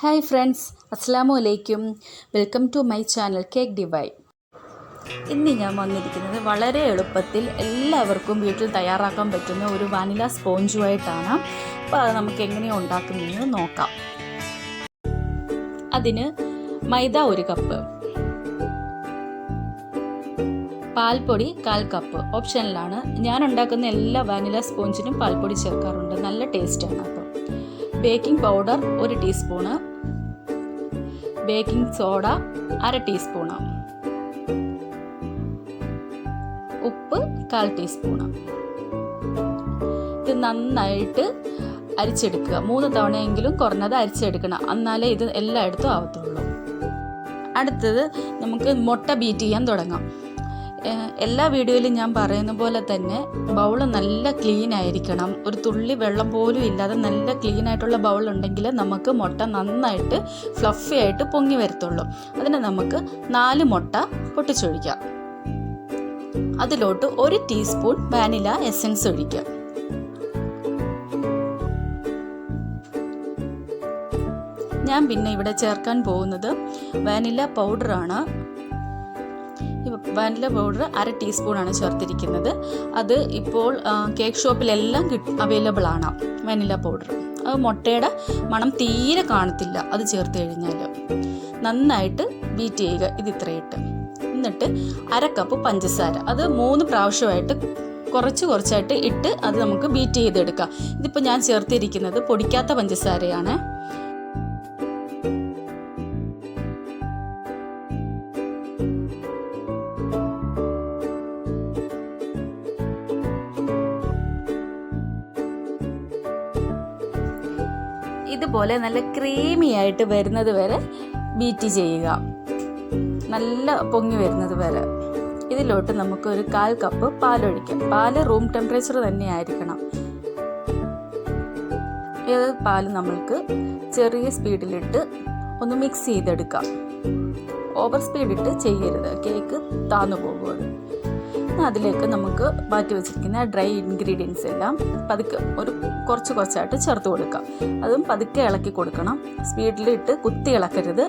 Hi friends അസ്സാമു അലൈക്കും welcome to my channel cake DIY ഇന്ന് ഞാൻ വന്നിരിക്കുന്നത് വളരെ എളുപ്പത്തിൽ എല്ലാവർക്കും വീട്ടിൽ തയ്യാറാക്കാൻ പറ്റുന്ന ഒരു വാനില സ്പോഞ്ചുമായിട്ടാണ് അപ്പോൾ അത് നമുക്ക് എങ്ങനെയാണ് ഉണ്ടാക്കുന്നതെന്ന് നോക്കാം. അതിന് മൈദ ഒരു കപ്പ്. പാൽപ്പൊടി കാൽ കപ്പ്. ഓപ്ഷനിലാണ് ഞാൻ ഉണ്ടാക്കുന്ന എല്ലാ വാനില സ്പോഞ്ചിനും പാൽപ്പൊടി ചേർക്കാറുണ്ട്. നല്ല ടേസ്റ്റാണ് അപ്പം ബേക്കിംഗ് പൗഡർ ഒരു ടീസ്പൂണ് ബേക്കിംഗ് സോഡ അര ടീസ്പൂണ് ഉപ്പ് കാൽ ടീസ്പൂണ് ഇത് നന്നായിട്ട് അരിച്ചെടുക്കുക. മൂന്ന് തവണയെങ്കിലും കുറഞ്ഞത് അരിച്ചെടുക്കണം. എന്നാലേ ഇത് എല്ലായിടത്തും ആവത്തുള്ളൂ. അടുത്തത് നമുക്ക് മുട്ട ബീറ്റ് ചെയ്യാൻ തുടങ്ങാം. എല്ലാ വീഡിയോയിലും ഞാൻ പറയുന്ന പോലെ തന്നെ ബൗൾ നല്ല ക്ലീൻ ആയിരിക്കണം. ഒരു തുള്ളി വെള്ളം പോലും ഇല്ലാതെ നല്ല ക്ലീൻ ആയിട്ടുള്ള ബൗൾ ഉണ്ടെങ്കിൽ നമുക്ക് മുട്ട നന്നായിട്ട് ഫ്ലഫി ആയിട്ട് പൊങ്ങി വരത്തുള്ളൂ. അതിന് നമുക്ക് നാല് മുട്ട പൊട്ടിച്ചൊഴിക്കാം. അതിലോട്ട് ഒരു ടീസ്പൂൺ വാനില എസൻസ് ഒഴിക്കാം. ഞാൻ പിന്നെ ഇവിടെ ചേർക്കാൻ പോകുന്നത് വാനില പൗഡറാണ് വാനില പൗഡർ അര ടീസ്പൂണാണ് ചേർത്തിരിക്കുന്നത്. അത് ഇപ്പോൾ കേക്ക് ഷോപ്പിലെല്ലാം അവൈലബിൾ ആണ് വാനില പൗഡർ. അത് മുട്ടയുടെ മണം തീരെ കാണത്തില്ല അത് ചേർത്ത് കഴിഞ്ഞാൽ നന്നായിട്ട് ബീറ്റ് ചെയ്യുക ഇത് ഇത്രയിട്ട് എന്നിട്ട് അര കപ്പ് പഞ്ചസാര. അത് മൂന്ന് പ്രാവശ്യമായിട്ട് കുറച്ച് കുറച്ചായിട്ട് ഇട്ട് അത് നമുക്ക് ബീറ്റ് ചെയ്തെടുക്കാം. ഇതിപ്പോൾ ഞാൻ ചേർത്തിരിക്കുന്നത് പൊടിക്കാത്ത പഞ്ചസാരയാണ്. ഇതുപോലെ നല്ല ക്രീമി ആയിട്ട് വരുന്നത് വരെ ബീറ്റ് ചെയ്യുക. നല്ല പൊങ്ങി വരുന്നത് വരെ. ഇതിലോട്ട് നമുക്ക് ഒരു കാൽ കപ്പ് പാലൊഴിക്കാം. പാൽ റൂം ടെമ്പറേച്ചർ തന്നെ ആയിരിക്കണം. ഏത് പാൽ നമ്മൾക്ക് ചെറിയ സ്പീഡിലിട്ട് ഒന്ന് മിക്സ് ചെയ്തെടുക്കാം. ഓവർ സ്പീഡിട്ട് ചെയ്യരുത്. കേക്ക് താന്നു പോകും. അതിലേക്ക് നമുക്ക് മാറ്റി വെച്ചിരിക്കുന്ന ഡ്രൈ ഇൻഗ്രീഡിയൻസ് എല്ലാം പതുക്കെ ഒരു കുറച്ച് കുറച്ചായിട്ട് ചേർത്ത് കൊടുക്കാം. അതും പതുക്കെ ഇളക്കി കൊടുക്കണം. സ്പീഡിലിട്ട് കുത്തി ഇളക്കരുത്.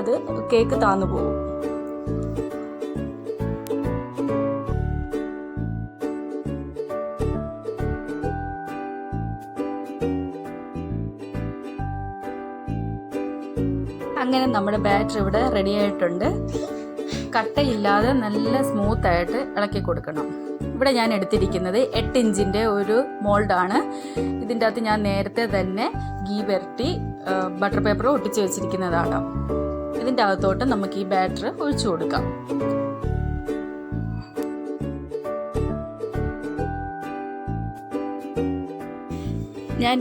അത് കേക്ക് താന്നു പോകും. അങ്ങനെ നമ്മുടെ ബാറ്റർ ഇവിടെ റെഡി ആയിട്ടുണ്ട്. കട്ടയില്ലാതെ നല്ല സ്മൂത്ത് ആയിട്ട് ഇളക്കി കൊടുക്കണം. ഇവിടെ ഞാൻ എടുത്തിരിക്കുന്നത് എട്ട് ഇഞ്ചിന്റെ ഒരു മോൾഡാണ്. ഇതിന്റെ അകത്ത് ഞാൻ നേരത്തെ തന്നെ ഗീ വരട്ടി ബട്ടർ പേപ്പർ ഒട്ടിച്ച് വെച്ചിരിക്കുന്നതാണ്. ഇതിന്റെ അകത്തോട്ട് നമുക്ക് ഈ ബാറ്റർ ഒഴിച്ചു കൊടുക്കാം.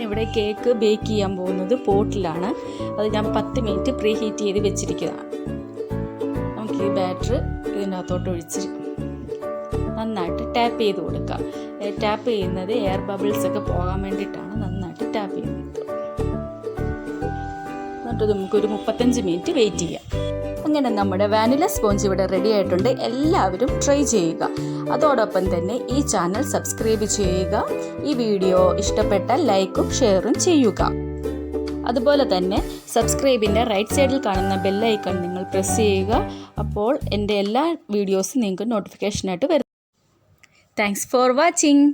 ഇവിടെ കേക്ക് ബേക്ക് ചെയ്യാൻ പോകുന്നത് പോട്ടിലാണ്. അത് ഞാൻ പത്ത് മിനിറ്റ് പ്രീ ഹീറ്റ് ചെയ്ത് വെച്ചിരിക്കുന്നതാണ് നമുക്ക് ഈ ബാറ്റർ ഇതിനകത്തോട്ട് ഒഴിച്ച് നന്നായിട്ട് ടാപ്പ് ചെയ്ത് കൊടുക്കുക. ടാപ്പ് ചെയ്യുന്നത് എയർ ബബിൾസ് ഒക്കെ പോകാൻ വേണ്ടിയിട്ടാണ് നന്നായിട്ട് ടാപ്പ് ചെയ്യുന്നത്. എന്നിട്ട് നമുക്കൊരു മുപ്പത്തഞ്ച് മിനിറ്റ് വെയിറ്റ് ചെയ്യാം. അങ്ങനെ നമ്മുടെ വാനില സ്പോഞ്ച് ഇവിടെ റെഡി ആയിട്ടുണ്ട്. എല്ലാവരും ട്രൈ ചെയ്യുക. അതോടൊപ്പം തന്നെ ഈ ചാനൽ സബ്സ്ക്രൈബ് ചെയ്യുക. ഈ വീഡിയോ ഇഷ്ടപ്പെട്ട ലൈക്കും ഷെയറും ചെയ്യുക. അതുപോലെ തന്നെ സബ്സ്ക്രൈബിന്റെ റൈറ്റ് സൈഡിൽ കാണുന്ന ബെല്ലൈക്കൺ നിങ്ങൾ പ്രസ് ചെയ്യുക. അപ്പോൾ എന്റെ എല്ലാ വീഡിയോസും നിങ്ങൾക്ക് നോട്ടിഫിക്കേഷനായിട്ട് വരും. Thanks for watching